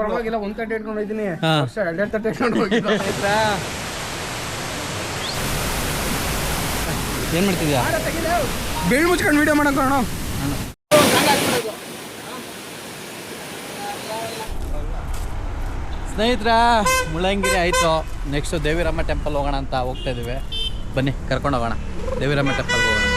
ಪರವಾಗಿಲ್ಲ ಒಂದ್ ತಟ್ಟೆ ಇಟ್ಕೊಂಡು ಹೋಗಿದ್ದೀನಿ. ಹಾ. ವರ್ಷ ಎರಡೆರಡು ತಟ್ಟೆ ಇಟ್ಕೊಂಡು ಹೋಗಿದ್ದು. ಏನು ಮಾಡ್ತಿದ್ಯಾ? ಬೇಳ್ ಮುಚ್ಕೊಂಡು ವಿಡಿಯೋ ಮಾಡಕ್ ಅಣ್ಣ ಸ್ನೇಹಿತರ ಮುಳ್ಳಂಗಿರಿ ಆಯಿತು. ನೆಕ್ಸ್ಟು ದೇವಿರಮ್ಮ ಟೆಂಪಲ್ ಹೋಗೋಣ ಅಂತ ಹೋಗ್ತಾ ಇದೀವಿ ಬನ್ನಿ ಕರ್ಕೊಂಡು ಹೋಗೋಣ. ದೇವಿರಮ್ಮ ಟೆಂಪಲ್ ಹೋಗೋಣ.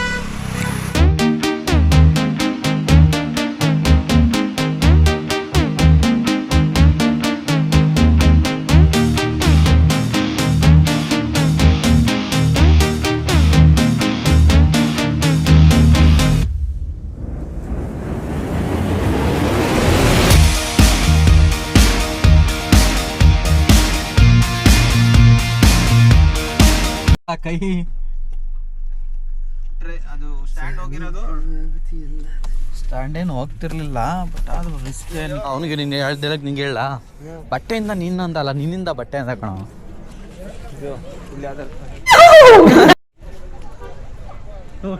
ಕೈ ಅದು ಸ್ಟ್ಯಾಂಡ್ ಹೋಗಿರೋದು? ಸ್ಟ್ಯಾಂಡ್ ಏನು ಹೋಗ್ತಿರ್ಲಿಲ್ಲ ಬಟ್ ಆದ್ರೂ ರಿಸ್ಕ್ ಏನು? ಅವನಿಗೆ ನಿಂಗೆ ದಿನಕ್ಕೆ ನಿಂಗೆ ಹೇಳ. ಬಟ್ಟೆಯಿಂದ ನಿನ್ನಂದಲ್ಲ ನಿನ್ನಿಂದ ಬಟ್ಟೆ ಅಂತ ಕಣ.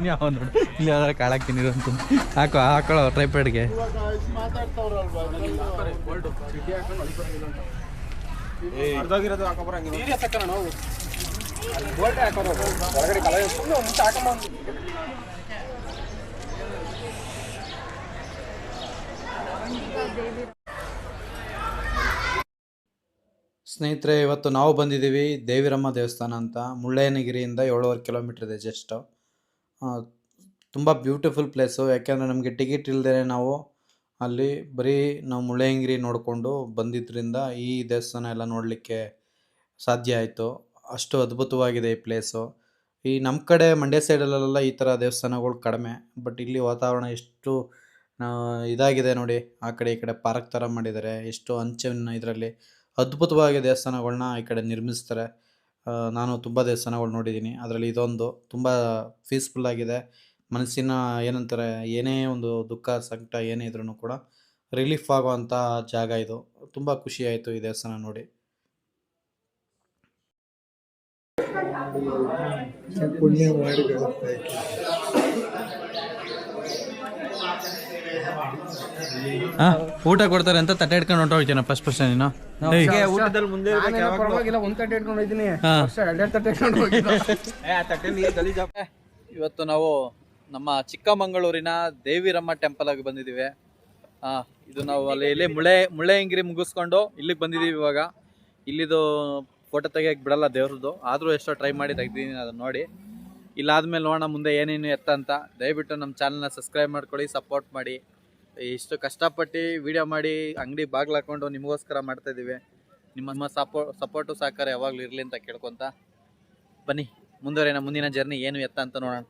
ಯಾವ ನೋಡು ಇಲ್ಲಿ ಯಾವ್ದಾರು ಕಾಳಾಕ್ತೀನಿ ಅಂತ. ಹಾಕೋ ಹಾಕೊಳ್ಳೋ ಟ್ರೈಪೇಡ್ಗೆ ಅರ್ಧೋಗಿರೋದು ಸ್ನೇಹಿತರೆ, ಇವತ್ತು ನಾವು ಬಂದಿದ್ದೀವಿ ದೇವಿರಮ್ಮ ದೇವಸ್ಥಾನ ಅಂತ. ಮುಳ್ಳಯ್ಯನಗಿರಿಯಿಂದ ಏಳುವರೆ ಕಿಲೋಮೀಟ್ರ್ ಇದೆ ಜಸ್ಟ್ ತುಂಬ ಬ್ಯೂಟಿಫುಲ್ ಪ್ಲೇಸು ಯಾಕೆಂದರೆ ನಮಗೆ ಟಿಕೆಟ್ ಇಲ್ಲದೇ ನಾವು ಅಲ್ಲಿ ಬರೀ ನಾವು ಮುಳ್ಳಯ್ಯನಗಿರಿ ನೋಡಿಕೊಂಡು ಬಂದಿದ್ದರಿಂದ ಈ ದೇವಸ್ಥಾನ ಎಲ್ಲ ನೋಡಲಿಕ್ಕೆ ಸಾಧ್ಯ ಆಯಿತು. ಅಷ್ಟು ಅದ್ಭುತವಾಗಿದೆ ಈ ಪ್ಲೇಸು. ಈ ನಮ್ಮ ಕಡೆ ಮಂಡ್ಯ ಸೈಡಲ್ಲೆಲ್ಲ ಈ ಥರ ದೇವಸ್ಥಾನಗಳು ಕಡಿಮೆ. ಬಟ್ ಇಲ್ಲಿ ವಾತಾವರಣ ಎಷ್ಟು ಇದಾಗಿದೆ ನೋಡಿ. ಆ ಕಡೆ ಈ ಕಡೆ ಪಾರ್ಕ್ ಥರ ಮಾಡಿದ್ದಾರೆ. ಎಷ್ಟು ಅಂಚಿನ ಇದರಲ್ಲಿ. ಅದ್ಭುತವಾಗಿ ದೇವಸ್ಥಾನಗಳನ್ನ ಈ ಕಡೆ ನಿರ್ಮಿಸ್ತಾರೆ. ನಾನು ತುಂಬ ದೇವಸ್ಥಾನಗಳು ನೋಡಿದ್ದೀನಿ. ಅದರಲ್ಲಿ ಇದೊಂದು. ತುಂಬ ಪೀಸ್ಫುಲ್ ಆಗಿದೆ. ಮನಸ್ಸಿನ ಏನಂತಾರೆ, ಏನೇ ಒಂದು ದುಃಖ, ಸಂಕಟ ಏನೇ ಇದ್ರೂ ಕೂಡ ರಿಲೀಫ್ ಆಗುವಂಥ ಜಾಗ ಇದು. ತುಂಬ ಖುಷಿಯಾಯಿತು ಈ ದೇವಸ್ಥಾನ ನೋಡಿ. ಪುಣ್ಯ ಮಾಡಿ ಊಟ ಕೊಡ್ತಾರೆ ಅಂತ ತಟ್ಟೆ ಇಟ್ಕೊಂಡು ಹೊಂಟೋಗ್ತೀನ ಫಸ್ಟ್ ಫಸ್ಟ್ ನೀನು ಊಟದಲ್ಲಿ ಮುಂದೆ ಪರವಾಗಿಲ್ಲ ಒಂದ್ ತಟ್ಟೆ ಇಟ್ಕೊಂಡು ಹೋಗಿದ್ದೀನಿ. ಹಾ. ವರ್ಷ ಎರಡೆರಡು ತಟ್ಟೆ ಇಟ್ಕೊಂಡು ಹೋಗಿದ್ದು ಇವತ್ತು ನಾವು ನಮ್ಮ ಚಿಕ್ಕಮಗಳೂರಿನ ದೇವಿರಮ್ಮ ಟೆಂಪಲ್ ಆಗಿ ಬಂದಿದ್ದೀವಿ. ಹಾ ಇದು ನಾವು ಅಲ್ಲಿ ಇಲ್ಲಿ ಮುಳೆ ಮುಳೆಯಂಗಿರಿ ಮುಗಿಸ್ಕೊಂಡು ಇಲ್ಲಿಗೆ ಬಂದಿದ್ದೀವಿ ಇವಾಗ. ಇಲ್ಲಿದು ಫೋಟೋ ತೆಗಿಯಕ್ ಬಿಡಲ್ಲ ದೇವ್ರದ್ದು. ಆದರೂ ಎಷ್ಟೋ ಟ್ರೈ ಮಾಡಿ ತೆಗ್ದಿದ್ದೀನಿ ಅದನ್ನ ನೋಡಿ. ಇಲ್ಲಾದ್ಮೇಲೆ ನೋಡೋಣ ಮುಂದೆ ಏನೇನು ಎತ್ತ ಅಂತ. ದಯವಿಟ್ಟು ನಮ್ಮ ಚಾನಲ್ನ ಸಬ್ಸ್ಕ್ರೈಬ್ ಮಾಡ್ಕೊಳ್ಳಿ ಸಪೋರ್ಟ್ ಮಾಡಿ. ಇಷ್ಟು ಕಷ್ಟಪಟ್ಟು ವಿಡಿಯೋ ಮಾಡಿ ಅಂಗಡಿ ಬಾಗ್ಲು ಹಾಕೊಂಡು ನಿಮಗೋಸ್ಕರ ಮಾಡ್ತಾ ಇದ್ದೀವಿ ನಿಮ್ಮ ಸಪೋ ಸಪೋರ್ಟು ಸಹಕಾರ ಯಾವಾಗಲೂ ಇರಲಿ ಅಂತ ಕೇಳ್ಕೊತ ಬನ್ನಿ. ಮುಂದುವರಿನ ಮುಂದಿನ ಜರ್ನಿ ಏನು ಎತ್ತ ಅಂತ ನೋಡೋಣ.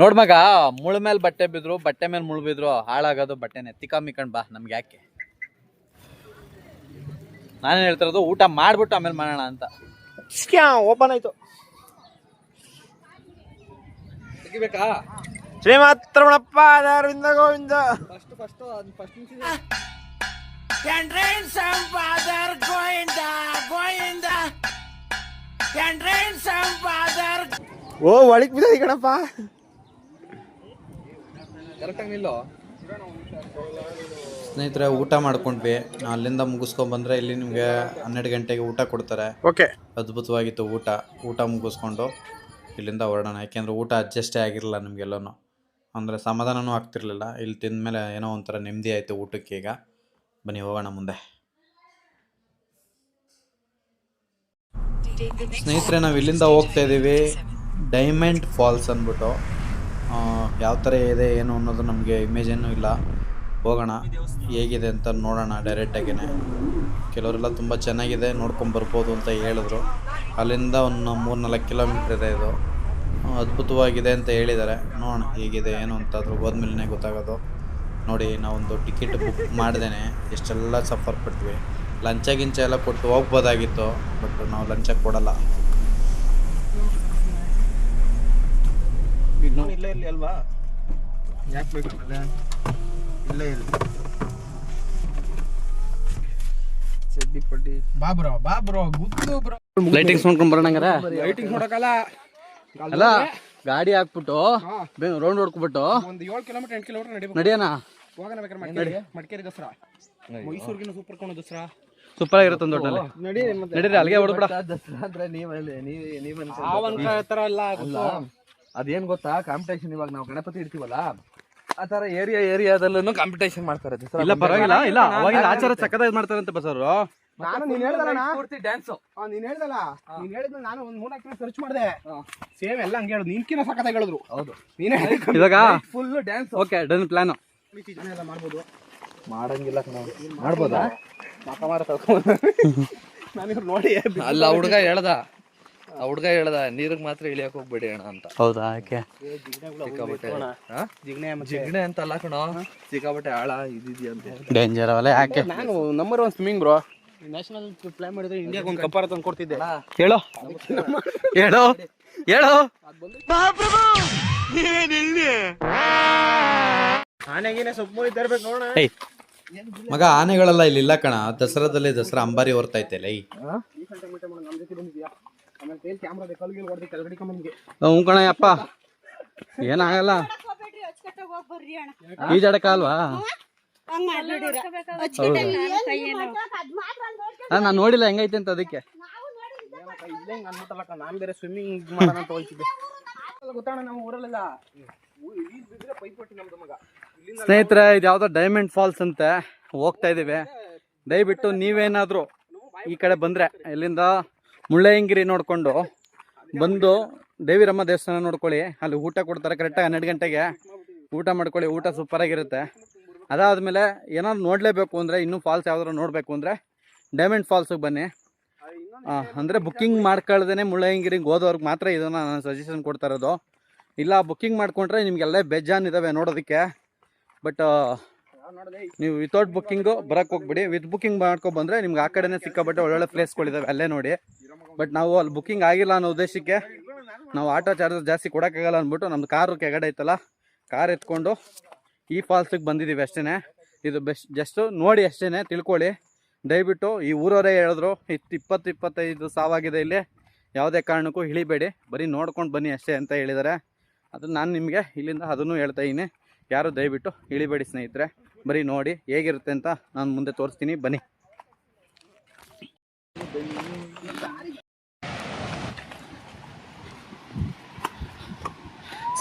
ನೋಡ್ ಮಗ ಮುಳು ಮೇಲೆ ಬಟ್ಟೆ ಬಿದ್ರು, ಬಟ್ಟೆ ಮೇಲೆ ಮುಳು ಬಿದ್ರು, ಹಾಳಾಗೋದು ಬಟ್ಟೆನೆ. ತಿಕ್ಕಮ್ಮಿಕೊಂಡ್ ಬಾ, ನಮ್ಗೆ ಯಾಕೆ? ನಾನೇನ್ ಹೇಳ್ತಿರೋದು ಊಟ ಮಾಡ್ಬಿಟ್ಟು ಆಮೇಲೆ ಮಾಡೋಣ ಅಂತ. ಓಪನ್ ಆಯ್ತು. ತೆಗಿಬೇಕಾ? ಶ್ರೀಮಾತ್ರ Aravinda Govinda. First first first ಓ ಒಳಗ್ ಬಿದ್ದ ಕಣಪ್ಪ. ಕರೆಕ್ಟಾಗಿ ನಿಲ್ಲೋ. ಸ್ನೇಹಿತರೆ ಊಟ ಮಾಡ್ಕೊಂಡ್ವಿ. ಅಲ್ಲಿಂದ ಮುಗಿಸ್ಕೊಂಡ್ ಬಂದ್ರೆ ಇಲ್ಲಿ ನಿಮಗೆ ಹನ್ನೆರಡು ಗಂಟೆಗೆ ಊಟ ಕೊಡ್ತಾರೆ. ಓಕೆ. ಅದ್ಭುತವಾಗಿತ್ತು ಊಟ. ಊಟ ಮುಗಿಸ್ಕೊಂಡು ಇಲ್ಲಿಂದ ಹೊರಡೋಣ. ಯಾಕೆಂದ್ರೆ ಊಟ ಅಡ್ಜಸ್ಟೇ ಆಗಿರಲಿಲ್ಲ ನಮಗೆಲ್ಲನೂ. ಅಂದರೆ ಸಮಾಧಾನನೂ ಆಗ್ತಿರ್ಲಿಲ್ಲ. ಇಲ್ಲಿ ತಿಂದಮೇಲೆ ಏನೋ ಒಂಥರ ನೆಮ್ಮದಿ ಆಯಿತು ಊಟಕ್ಕೆ ಈಗ. ಬನ್ನಿ ಹೋಗೋಣ ಮುಂದೆ. ಸ್ನೇಹಿತರೆ ನಾವು ಇಲ್ಲಿಂದ ಹೋಗ್ತಾ ಇದ್ದೀವಿ ಡೈಮಂಡ್ ಫಾಲ್ಸ್ ಅಂದ್ಬಿಟ್ಟು. ಯಾವ ಥರ ಇದೆ, ಏನು ಅನ್ನೋದು ನಮಗೆ ಇಮೇಜ್ ಏನೂ ಇಲ್ಲ. ಹೋಗೋಣ, ಹೇಗಿದೆ ಅಂತ ನೋಡೋಣ ಡೈರೆಕ್ಟಾಗಿಯೇ ಕೆಲವರೆಲ್ಲ ತುಂಬ ಚೆನ್ನಾಗಿದೆ, ನೋಡ್ಕೊಂಡು ಬರ್ಬೋದು ಅಂತ ಹೇಳಿದ್ರು. ಅಲ್ಲಿಂದ ಒಂದು ಮೂರು ನಾಲ್ಕು ಕಿಲೋಮೀಟ್ರ್ ಇದೆ. ಇದು ಅದ್ಭುತವಾಗಿದೆ ಅಂತ ಹೇಳಿದ್ದಾರೆ. ನೋಡೋಣ ಹೇಗಿದೆ, ಏನು ಅಂತ ಅದ್ರ ಹೋದ್ಮೇಲೆ ಗೊತ್ತಾಗೋದು. ನೋಡಿ, ನಾವೊಂದು ಟಿಕೆಟ್ ಬುಕ್ ಮಾಡ್ದೇನೆ. ಎಷ್ಟೆಲ್ಲ ಸಫರ್ ಪಟ್ವಿ. ಲಂಚ ಗಿಂಚ ಎಲ್ಲ ಕೊಟ್ಟು ಹೋಗ್ಬೋದಾಗಿತ್ತು ಬಟ್ ನಾವು ಲಂಚ ಕೊಡಲ್ಲ. ಇಲ್ಲೇ ಇರಲಿ ಅಲ್ವಾ? ಯಾಕೆ ಬೇಕು ಆಮೇಲೆ? ಇಲ್ಲೇ ಇರ್ಲಿ. ಚಡ್ಡಿ ಪಡ್ಡಿ. ಬಾ ಬ್ರೋ ಬಾ ಬ್ರೋ ಗುದ್ದು ಬ್ರೋ. ಲೈಟಿಂಗ್ಸ್ ನೋಡ್ಕೊಂಡು ಬರೋಣಂಗಾರ ಲೈಟಿಂಗ್ ನೋಡಕಲ್ಲ ಅಲ್ಲ ಗಾಡಿ ಹಾಕ್ಬಿಟ್ಟು ರೌಂಡ್ ಹೊಡ್ಕೊಬಿಟ್ಟು ಒಂದು ಏಳು ಕಿಲೋಮೀಟರ್ ಎಂಟು ಕಿಲೋಮೀಟರ್ ನಡಿಬೇಕು. ನಡಿಯೋಣ? ಹೋಗೋಣ ಬೇಕಾದ್ರೆ ಮಡಿಕೇರಿ. ಮಡಿಕೇರಿ ದಸರಾ. ಮೈಸೂರಿಗಿನ ಸೂಪರ್ ಕೊಂಡು ದಸರಾ. ಸೂಪರ್ ಆಗಿರುತ್ತೆ ಒಂದು ಒಟ್ಟಲ್ಲಿ ನಡಿ ನಡೀರಿ ಅಲ್ಲಿಗೆ ಹೊಡ್ಬಿಡ ದಸರಾ ಅಂದ್ರೆ ನೀವ್ ನೀವ್ ಆ ಒಂದು ತರ ಎಲ್ಲ ಅಲ್ಲ. ಅದೇನ್ ಗೊತ್ತಾ? ಕಾಂಪಿಟೇಷನ್ ಇವಾಗ ನಾವು ಗಣಪತಿ ಇಡ್ತೀವಲ್ಲ ಆ ತರ ಏರಿಯಾ ಏರಿಯಾದಲ್ಲೂ ಕಾಂಪಿಟೇಷನ್ ಮಾಡ್ತಾರೆ. ದಸರಾ ಇಲ್ಲ ಪರವಾಗಿಲ್ಲ. ಇಲ್ಲ ಅವಾಗಿನ ಆಚಾರ ಸಕ್ಕದಾಗಿ ಮಾಡ್ತಾರಂತೆ ಬಸ್ ಅವರು ನಾನು ನೀನ್ ಹೇಳ್ದಲ್ಲ ಪೂರ್ತಿ ಡ್ಯಾನ್ಸ್ ನೀನ್ ಹೇಳ್ದಲ್ಲ? ನೀನ್ ಹೇಳಿದ್ಮೇಲೆ ನಾನು ಒಂದ್ ಮೂರ್ನಾಲ್ಕು ದಿನ ಸರ್ಚ್ ಮಾಡಿದೆ. ಸೇಮ್ ಎಲ್ಲ ಹಂಗೆ ಹೇಳುದು ನಿನ್ಕಿನ ಸಖತ್ತಾಗಿ ಹೇಳಿದ್ರು. ಹೌದು. ನೀನೇ ಇವಾಗ full dance okay done plan ಮಾಡ್ಬೋದು. ಮಾಡಂಗಿಲ್ಲ ಮಾಡ್ಬೋದಾ? ಮಾಕ ಮಾರ ನಾನು ಇವ್ರು ನೋಡಿ. ಅಲ್ಲ ಹುಡುಗ ಹೇಳ್ದ. ಆ ಹುಡ್ಗ ಹೇಳ್ದ ನೀರಿಗೆ ಮಾತ್ರ ಇಳಿಯಕ್ ಹೋಗ್ಬೇಡಿ ಅಣ್ಣ ಅಂತ. ಹೌದಾ? ಯಾಕೆ? ಸಿಕ್ಕಾಬಟ್ಟೆ ಜಿಗಣೆ ಅಂತ ಅಲ್ಲ ಕಣೋ ಸಿಕ್ಕಾಬಟ್ಟೆ ಆಳ ಇದಿದ್ಯಾ ಅಂತ ಡೇಂಜರ್ ಅವಲ್ಲ ಯಾಕೆ? ನಾನು number one swimming bro national plan ಮಾಡಿದ್ರೆ ಇಂಡಿಯಾಗ ಒಂದು ಕಪ್ಪಾರ ತಂದು ಕೊಡ್ತಿದ್ದೆ. ಹೇಳು? ಹೇಳು? ಹೇಳು? ಆನೆಗೇನೆ ಸೊಪ್ಪು ತರ್ಬೇಕು ನೋಡೋಣ. ಮಗ ಆನೆಗಳೆಲ್ಲ ಇಲ್ಲಿ ಇಲ್ಲ ಕಣ. ದಸರಾದಲ್ಲಿ ದಸರಾ ಅಂಬಾರಿ ಹೊರ್ತೈತೆ ಲೈ ಹ್ಞೂ ಕಣಯ್ಯಪ್ಪ ಏನಾಗಲ್ಲ? ಈಜಾಡಕ ಅಲ್ವಾ? ನಾನು ನೋಡಿಲ್ಲ ಹೆಂಗೈತೆ ಅಂತ ಅದಕ್ಕೆ. ನಾನು ಬೇರೆ ಸ್ವಿಮ್ಮಿಂಗ್ ಮಾಡೋಣ ಅಂತ ಹೋಗ್ತಿದ್ದೆ. ನಮ್ಮ ಊರಲ್ಲೆಲ್ಲ? ಸ್ನೇಹಿತರೆ ಇದು ಯಾವುದೋ ಡೈಮಂಡ್ ಫಾಲ್ಸ್ ಅಂತೆ. ಹೋಗ್ತಾ ಇದೀವಿ. ದಯವಿಟ್ಟು ನೀವೇನಾದರೂ ಈ ಕಡೆ ಬಂದರೆ ಇಲ್ಲಿಂದ ಮುಳ್ಳಯ್ಯನಗಿರಿ ನೋಡಿಕೊಂಡು ಬಂದು ದೇವಿರಮ್ಮ ದೇವಸ್ಥಾನ ನೋಡ್ಕೊಳ್ಳಿ. ಅಲ್ಲಿ ಊಟ ಕೊಡ್ತಾರೆ ಕರೆಕ್ಟಾಗಿ ಹನ್ನೆರಡು ಗಂಟೆಗೆ. ಊಟ ಮಾಡ್ಕೊಳ್ಳಿ, ಊಟ ಸೂಪರಾಗಿರುತ್ತೆ ಅದಾದಮೇಲೆ ಏನಾದ್ರು ನೋಡಲೇಬೇಕು ಅಂದರೆ, ಇನ್ನೂ ಫಾಲ್ಸ್ ಯಾವ್ದಾದ್ರು ನೋಡಬೇಕು ಅಂದರೆ ಡೈಮಂಡ್ ಫಾಲ್ಸಿಗೆ ಬನ್ನಿ. ಅಂದರೆ ಬುಕ್ಕಿಂಗ್ ಮಾಡ್ಕೊಳ್ದೇ ಮುಳ್ಳಯ್ಯಂಗಿರಿಗೆ ಹೋದವ್ರಿಗೆ ಮಾತ್ರ ಇದನ್ನು ನಾನು ಸಜೆಷನ್ ಕೊಡ್ತಾ ಇರೋದು. ಇಲ್ಲ ಬುಕ್ಕಿಂಗ್ ಮಾಡಿಕೊಂಡ್ರೆ ನಿಮಗೆಲ್ಲೇ ಬೇಜಾನ್ ಇದ್ದಾವೆ ನೋಡೋದಕ್ಕೆ. ಬಟ್ ನೀವು ವಿತೌಟ್ ಬುಕ್ಕಿಂಗು ಬರಕ್ಕೆ ಹೋಗ್ಬಿಡಿ. ವಿತ್ ಬುಕ್ಕಿಂಗ್ ಮಾಡ್ಕೊ ಬಂದರೆ ನಿಮ್ಗೆ ಆ ಕಡೆನೇ ಸಿಕ್ಕಾಬಟ್ಟೆ ಒಳ್ಳೊಳ್ಳೆ ಪ್ಲೇಸ್ಗಳಿದ್ದಾವೆ ಅಲ್ಲೇ ನೋಡಿ. ಬಟ್ ನಾವು ಅಲ್ಲಿ ಬುಕ್ಕಿಂಗ್ ಆಗಿಲ್ಲ ಅನ್ನೋ ಉದ್ದೇಶಕ್ಕೆ ನಾವು ಆಟೋ ಚಾರ್ಜಸ್ ಜಾಸ್ತಿ ಕೊಡೋಕ್ಕಾಗಲ್ಲ ಅಂದ್ಬಿಟ್ಟು ನಮ್ದು ಕಾರು ಕೆಗಡೆ ಐತಲ್ಲ, ಕಾರ್ ಎತ್ಕೊಂಡು ಈ ಫಾಲ್ಸಿಗೆ ಬಂದಿದ್ದೀವಿ ಅಷ್ಟೇ ಇದು ಬೆಸ್ಟ್ ಜಸ್ಟು ನೋಡಿ ಅಷ್ಟೇ ತಿಳ್ಕೊಳ್ಳಿ. ದಯವಿಟ್ಟು ಈ ಊರವರೇ ಹೇಳಿದ್ರು, ಇತ್ತು ಇಪ್ಪತ್ತು ಇಪ್ಪತ್ತೈದು ಸಾವಾಗಿದೆ ಇಲ್ಲಿ. ಯಾವುದೇ ಕಾರಣಕ್ಕೂ ಇಳಿಬೇಡಿ. ಬರೀ ನೋಡ್ಕೊಂಡು ಬನ್ನಿ ಅಷ್ಟೇ ಅಂತ ಹೇಳಿದ್ದಾರೆ. ಅದು ನಾನು ನಿಮಗೆ ಇಲ್ಲಿಂದ ಅದನ್ನು ಹೇಳ್ತಾ ಇದ್ದೀನಿ. ಯಾರು ದಯವಿಟ್ಟು ಇಳಿಬೇಡಿ ಸ್ನೇಹಿತರೆ. ಬರೀ ನೋಡಿ ಹೇಗಿರುತ್ತೆ ಅಂತ ನಾನು ಮುಂದೆ ತೋರಿಸ್ತೀನಿ. ಬನ್ನಿ.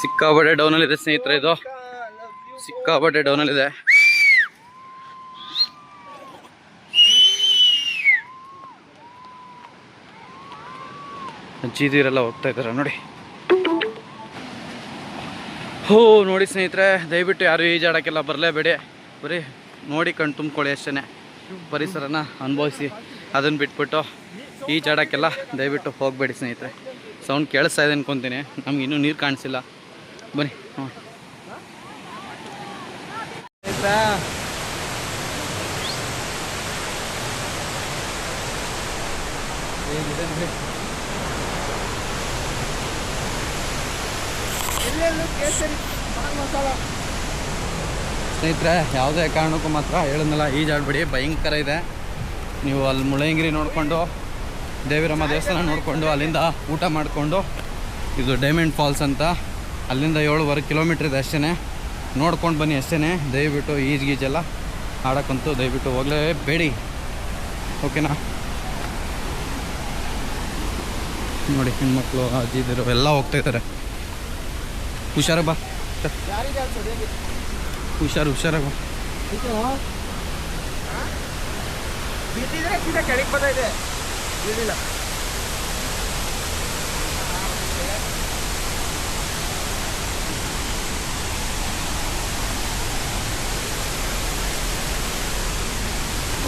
ಸಿಕ್ಕಾಬಟ್ಟೆ ಡೌನಲ್ಲಿದೆ ಸ್ನೇಹಿತರೆ ಇದು. ಸಿಕ್ಕಾಬಟ್ಟೆ ಡೌನಲ್ಲಿದೆ ಅಜ್ಜಿದೀರೆಲ್ಲ ಹೋಗ್ತಾ ಇದ್ದಾರೆ ನೋಡಿ. ಹೋ, ನೋಡಿ ಸ್ನೇಹಿತರೆ, ದಯವಿಟ್ಟು ಯಾರು ಈಜಾಡೋಕ್ಕೆಲ್ಲ ಬರಲೇಬೇಡಿ. ಬರೀ ನೋಡಿ ಕಣ್ ತುಂಬ್ಕೊಳ್ಳಿ ಅಷ್ಟೇ ಪರಿಸರನ ಅನುಭವಿಸಿ ಅದನ್ನು ಬಿಟ್ಬಿಟ್ಟು ಈ ಜಾಡಕ್ಕೆಲ್ಲ ದಯವಿಟ್ಟು ಹೋಗಬೇಡಿ ಸ್ನೇಹಿತರೆ. ಸೌಂಡ್ ಕೇಳಿಸ್ತಾ ಇದೆ ಅನ್ಕೊತೀನಿ. ನಮ್ಗೆ ಇನ್ನೂ ನೀರು ಕಾಣಿಸಿಲ್ಲ. ಬನ್ನಿ ಹಾಂ ಕೇಸರಿ ನೋಡಿ ಸ್ನೇಹಿತರೆ, ಯಾವುದೇ ಕಾರಣಕ್ಕೂ ಮಾತ್ರ ಹೇಳಿದ್ನಲ್ಲ ಈಜಾಡ್ಬಿಡಿ ಭಯಂಕರ ಇದೆ. ನೀವು ಅಲ್ಲಿ ಮುಳ್ಳಯ್ಯನಗಿರಿ ನೋಡಿಕೊಂಡು, ದೇವಿರಮ್ಮ ದೇವಸ್ಥಾನ ನೋಡಿಕೊಂಡು, ಅಲ್ಲಿಂದ ಊಟ ಮಾಡಿಕೊಂಡು, ಇದು ಡೈಮಂಡ್ ಫಾಲ್ಸ್ ಅಂತ, ಅಲ್ಲಿಂದ ಏಳುವರೆ ಕಿಲೋಮೀಟ್ರ್ ಇದೆ ಅಷ್ಟೇ ನೋಡ್ಕೊಂಡು ಬನ್ನಿ ಅಷ್ಟೇ ದಯವಿಟ್ಟು ಈಜ್ ಗೀಜೆಲ್ಲ ಆಡೋಕ್ಕಂತೂ ದಯವಿಟ್ಟು ಹೋಗಲೇಬೇಡಿ. ಓಕೆನಾ? ನೋಡಿ, ಹೆಣ್ಮಕ್ಳು ಅಜ್ಜಿದಿರು ಎಲ್ಲ ಹೋಗ್ತಾ ಇದ್ದಾರೆ. ಹುಷಾರ ಬಾ. ಹುಷಾರು ಹುಷಾರಾಗ. ಬಿದ್ದಿದ್ರೆ ಸೀದಾ ಕೆಳಗೆ ಬರ್ತಾ ಇದೆ. ಬೀಳಿಲ್ಲ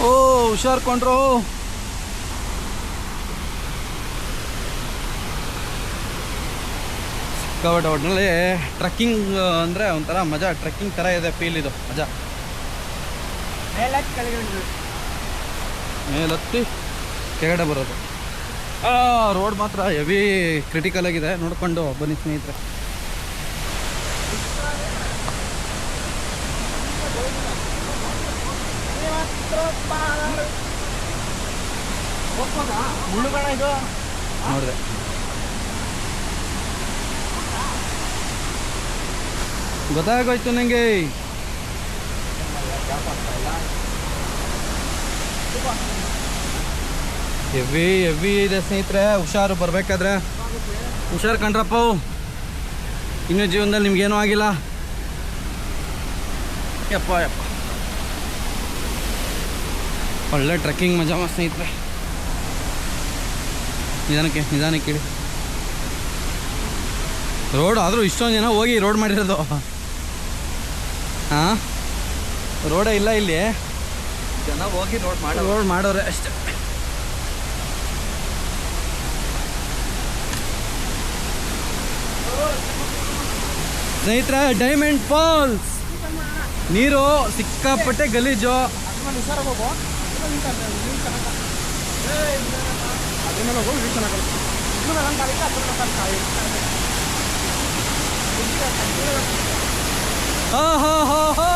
ಓ ಹುಷಾರ್ ಕೊಂಡ್ರು. ಸಿಕ್ಕಾಪಟ್ಟೆ ಒಟ್ಟಿನಲ್ಲಿ ಟ್ರಕ್ಕಿಂಗ್ ಅಂದರೆ ಒಂಥರ ಮಜಾ ಟ್ರಕ್ಕಿಂಗ್ ಥರ ಇದೆ ಫೀಲ್ ಇದು ಮಜಾ. ಮೇಲತ್ತಿ ಕೆಳಗಡೆ ಬರೋದು. ರೋಡ್ ಮಾತ್ರ ಹೆವಿ ಕ್ರಿಟಿಕಲ್ ಆಗಿದೆ ನೋಡ್ಕೊಂಡು ಬನ್ನಿ ಸ್ನೇಹಿತರೆ. ನೋಡಿದೆ. ಗೊತ್ತಾಗೋಯ್ತು ನನಗೆ ಹೆವಿ ಹೆವಿ ಇದೆ ಸ್ನೇಹಿತರೆ, ಹುಷಾರು ಬರಬೇಕಾದ್ರೆ. ಹುಷಾರು ಕಂಡ್ರಪ್ಪ. ಇನ್ನು ಜೀವನದಲ್ಲಿ ನಿಮ್ಗೇನೂ ಆಗಿಲ್ಲ. ಯಪ್ಪ ಯಪ್ಪ. ಒಳ್ಳೆ ಟ್ರೆಕ್ಕಿಂಗ್ ಮಜಾ ಸ್ನೇಹಿತರೆ. ನಿಧಾನಕ್ಕೆ ನಿಧಾನಕ್ಕೆ ರೋಡ್ ಆದರೂ ಇಷ್ಟೊಂದು ಜನ ಹೋಗಿ ರೋಡ್ ಮಾಡಿರೋದು. ಹಾಂ? ರೋಡೇ ಇಲ್ಲ ಇಲ್ಲಿ. ಜನ ಹೋಗಿ ರೋಡ್ ಮಾಡೋ ರೋಡ್ ಮಾಡೋರೆ ಅಷ್ಟೇ. ಸ್ನೇಹಿತರ ಡೈಮಂಡ್ ಫಾಲ್ಸ್ ನೀರು ಸಿಕ್ಕಾಪಟ್ಟೆ ಗಲೀಜು. ಹೋ ಹೋ ಹೋ ಹೋ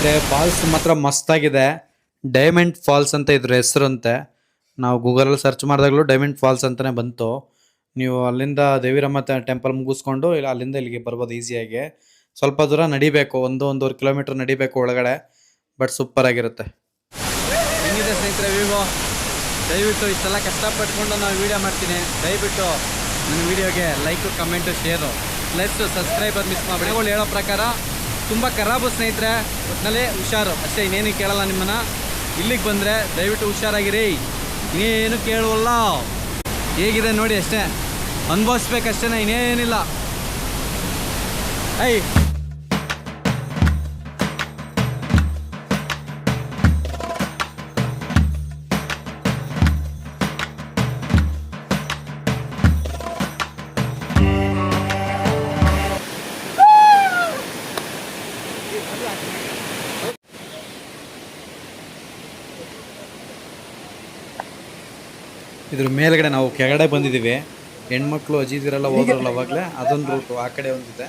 ಸ್ನೇಹಿತರೆ ಫಾಲ್ಸ್ ಮಾತ್ರ ಮಸ್ತಾಗಿದೆ ಡೈಮಂಡ್ ಫಾಲ್ಸ್ ಅಂತ ಇದ್ರ ಹೆಸರಂತೆ. ನಾವು ಗೂಗಲಲ್ಲಿ ಸರ್ಚ್ ಮಾಡಿದಾಗಲೂ ಡೈಮಂಡ್ ಫಾಲ್ಸ್ ಅಂತಲೇ ಬಂತು. ನೀವು ಅಲ್ಲಿಂದ ದೇವಿರಮ್ಮ ಟೆಂಪಲ್ ಮುಗಿಸ್ಕೊಂಡು ಇಲ್ಲ ಅಲ್ಲಿಂದ ಇಲ್ಲಿಗೆ ಬರ್ಬೋದು ಈಸಿಯಾಗಿ ಸ್ವಲ್ಪ ದೂರ ನಡಿಬೇಕು, ಒಂದು, ಒಂದೂವರೆ ಕಿಲೋಮೀಟ್ರ್ ನಡಿಬೇಕು ಒಳಗಡೆ ಬಟ್ ಸೂಪರ್ ಆಗಿರುತ್ತೆ. ಹೆಂಗಿದೆ ಸ್ನೇಹಿತರೆ ವಿವೋ ದಯವಿಟ್ಟು ಇಷ್ಟೆಲ್ಲ ಕಷ್ಟಪಟ್ಕೊಂಡು ನಾವು ವೀಡಿಯೋ ಮಾಡ್ತೀನಿ. ದಯವಿಟ್ಟು ನನ್ನ ವೀಡಿಯೋಗೆ like comment share plus subscriber miss ಮಾಡಿ ಹೇಳೋ ಪ್ರಕಾರ ತುಂಬ ಖರಾಬು ಸ್ನೇಹಿತರೆ ಒಟ್ಟಿನಲ್ಲಿ ಹುಷಾರು. ಅಷ್ಟೇ, ಇನ್ನೇನು ಕೇಳಲ್ಲ ನಿಮ್ಮನ್ನು. ಇಲ್ಲಿಗೆ ಬಂದರೆ ದಯವಿಟ್ಟು ಹುಷಾರಾಗಿರಿ. ಇನ್ನೇನು ಕೇಳುವಲ್ಲ. ಹೇಗಿದೆ ನೋಡಿ ಅಷ್ಟೇ. ಅನುಭವಿಸ್ಬೇಕಷ್ಟೇ ಇನ್ನೇನಿಲ್ಲ. ಐ ಇದ್ರ ಮೇಲ್ಗಡೆ ನಾವು ಕೆಳಗಡೆ ಬಂದಿದ್ದೀವಿ. ಹೆಣ್ಮಕ್ಳು ಅಜಿದಿರಲ್ಲ ಹೋದ್ರಲ್ಲ ಅವಾಗಲೇ ಅದೊಂದು ರೂಟು ಆ ಕಡೆ ಒಂದಿದೆ.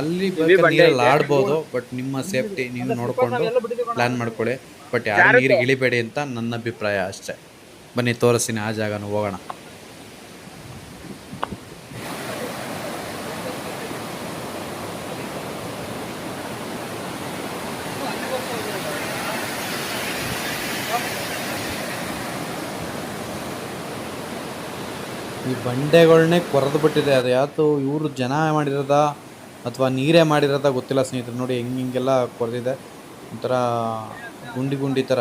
ಅಲ್ಲಿ ನೀರಲ್ಲಿ ಆಡ್ಬೋದು ಬಟ್ ನಿಮ್ಮ ಸೇಫ್ಟಿ ನೀವು ನೋಡಿಕೊಂಡು ಪ್ಲ್ಯಾನ್ ಮಾಡ್ಕೊಳ್ಳಿ. ಬಟ್ ಯಾರು ನೀರಿಗೆ ಇಳಿಬೇಡಿ ಅಂತ ನನ್ನ ಅಭಿಪ್ರಾಯ ಅಷ್ಟೇ. ಬನ್ನಿ ತೋರಿಸ್ತೀನಿ ಆ ಜಾಗನೂ ಹೋಗೋಣ. ಈ ಬಂಡೆಗಳನ್ನೇ ಕೊರೆದು ಬಿಟ್ಟಿದೆ. ಅದು ಯಾತು ಇವರು ಜನ ಮಾಡಿರೋದ ಅಥವಾ ನೀರೇ ಮಾಡಿರೋದ ಗೊತ್ತಿಲ್ಲ ಸ್ನೇಹಿತರು. ನೋಡಿ, ಹೆಂಗೆ ಹಿಂಗೆಲ್ಲ ಕೊರೆದಿದೆ. ಒಂಥರ ಗುಂಡಿ ಗುಂಡಿ ಥರ.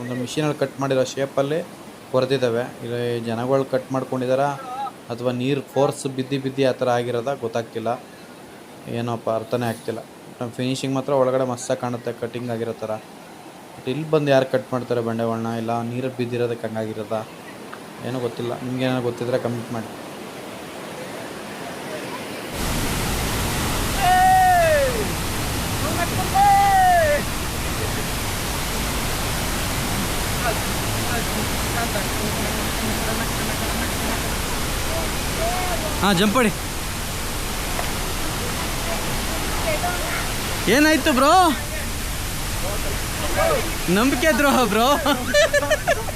ಒಂದು ಮಿಷಿನಲ್ಲಿ ಕಟ್ ಮಾಡಿರೋ ಶೇಪಲ್ಲಿ ಕೊರೆದಿದ್ದಾವೆ. ಇಲ್ಲಿ ಜನಗಳು ಕಟ್ ಮಾಡ್ಕೊಂಡಿದಾರ? ಅಥವಾ ನೀರು ಫೋರ್ಸ್ ಬಿದ್ದು ಬಿದ್ದು ಆ ಥರ ಆಗಿರೋದ? ಗೊತ್ತಾಗ್ತಿಲ್ಲ. ಏನೋಪ್ಪ, ಅರ್ಥನೇ ಆಗ್ತಿಲ್ಲ. ನಮ್ಮ ಫಿನಿಶಿಂಗ್ ಮಾತ್ರ ಒಳಗಡೆ ಮಸ್ತಾಗಿ ಕಾಣುತ್ತೆ. ಕಟಿಂಗ್ ಆಗಿರೋ ಥರ. ಬಟ್ ಇಲ್ಲಿ ಬಂದು ಯಾರು ಕಟ್ ಮಾಡ್ತಾರೆ ಬಂಡೆಗಳನ್ನ ಇಲ್ಲ, ನೀರು ಬಿದ್ದಿರೋದಕ್ಕೆ ಹಂಗಾಗಿರೋದ? ಏನೋ ಗೊತ್ತಿಲ್ಲ. ನಿಮ್ಗೆ ಏನೋ ಗೊತ್ತಿದ್ರೆ ಕಮೆಂಟ್ ಮಾಡಿ. ಹಾಂ ಜಂಪಡಿ ಏನಾಯ್ತು ಬ್ರೋ ನಂಬಿಕೆ ದ್ರೋಹ ಬ್ರೋ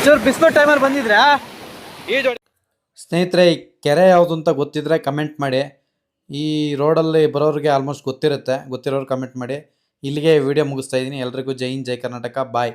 ಒಂಚೂರು ಬಿಸಿಲು ಟೈಮರ್ ಬಂದಿದ್ರಾ? ಈ ಜೋಡಿ ಸ್ನೇಹಿತರೆ ಈ ಕೆರೆ ಯಾವುದು ಅಂತ ಗೊತ್ತಿದ್ರೆ ಕಮೆಂಟ್ ಮಾಡಿ. ಈ ರೋಡಲ್ಲಿ ಬರೋರಿಗೆ ಆಲ್ಮೋಸ್ಟ್ ಗೊತ್ತಿರುತ್ತೆ. ಗೊತ್ತಿರೋರು ಕಮೆಂಟ್ ಮಾಡಿ. ಇಲ್ಲಿಗೆ ವಿಡಿಯೋ ಮುಗಿಸ್ತಾ ಇದ್ದೀನಿ. ಎಲ್ರಿಗೂ ಜೈ ಹಿಂದ್ ಜೈ ಕರ್ನಾಟಕ. ಬಾಯ್